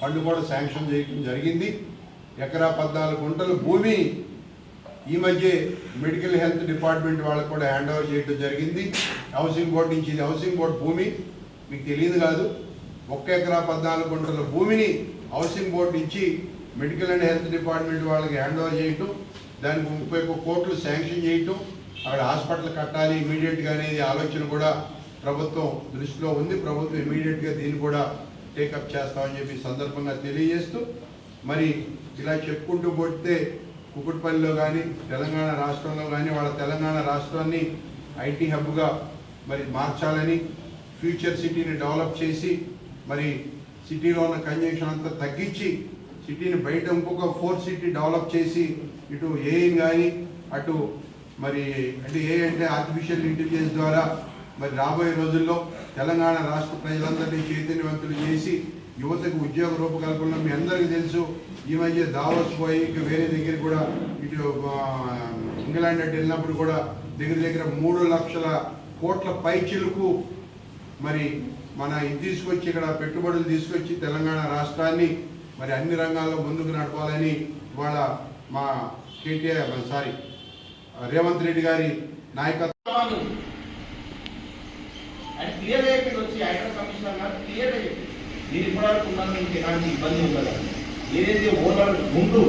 కూడా శాంక్షన్ చేయడం జరిగింది. ఎకరా పద్నాలుగు గుంటలు భూమి ఈ మధ్య మెడికల్ హెల్త్ డిపార్ట్మెంట్ వాళ్ళకు కూడా హ్యాండ్ ఓవర్ చేయడం జరిగింది. హౌసింగ్ బోర్డు నుంచి ఇది హౌసింగ్ బోర్డు భూమి. మీకు తెలియదు కాదు ఒక్క ఎకరా పద్నాలుగు గుంటల భూమిని హౌసింగ్ బోర్డు నుంచి మెడికల్ అండ్ హెల్త్ డిపార్ట్మెంట్ వాళ్ళకి హ్యాండ్ ఓవర్ చేయటం దానికి ముప్పై ఒక్క కోట్లు శాంక్షన్ చేయటం అక్కడ హాస్పిటల్ కట్టాలి ఇమీడియట్గా అనేది ఆలోచన కూడా ప్రభుత్వం దృష్టిలో ఉంది. ప్రభుత్వం ఇమీడియట్గా దీన్ని కూడా టేకప్ చేస్తామని చెప్పి సందర్భంగా తెలియజేస్తూ మరి ఇలా చెప్పుకుంటూ పోతే కుకుట్పల్లిలో కానీ తెలంగాణ రాష్ట్రంలో కానీ వాళ్ళ తెలంగాణ రాష్ట్రాన్ని ఐటీ హబ్గా మరి మార్చాలని ఫ్యూచర్ సిటీని డెవలప్ చేసి మరి సిటీలో ఉన్న కంజంక్షన్ అంతా తగ్గించి సిటీని బయట ఇంకొక ఫోర్ సిటీ డెవలప్ చేసి ఇటు ఏఐని కానీ అటు మరి అంటే ఏ అంటే ఆర్టిఫిషియల్ ఇంటెలిజెన్స్ ద్వారా మరి రాబోయే రోజుల్లో తెలంగాణ రాష్ట్ర ప్రజలందరినీ చైతన్యవంతులు చేసి యువతకు ఉద్యోగ రూపకల్పనలో మీ అందరికీ తెలుసు ఈ మధ్య దావోస్ పోయి ఇంకా వేరే దగ్గర కూడా ఇటు ఇంగ్లాండ్ అటు వెళ్ళినప్పుడు కూడా దగ్గర దగ్గర మూడు లక్షల కోట్ల పైచిలకు మరి మన ఇది తీసుకొచ్చి ఇక్కడ పెట్టుబడులు తీసుకొచ్చి తెలంగాణ రాష్ట్రాన్ని మరి అన్ని రంగాల్లో ముందుకు నడపాలని ఇవాళ మా కేటీఆర్ సారీ రేవంత్ రెడ్డి గారి నాయకత్వం ఆయన క్లియర్ చెప్పింది వచ్చి ఐటీ కమిషనర్ గారు క్లియర్ చెప్పింది మీరు ఇప్పటివరకు ఉన్నది మీకు ఎలాంటి ఇబ్బంది ఉండదు. ఏదైతే ఓనర్ ముందు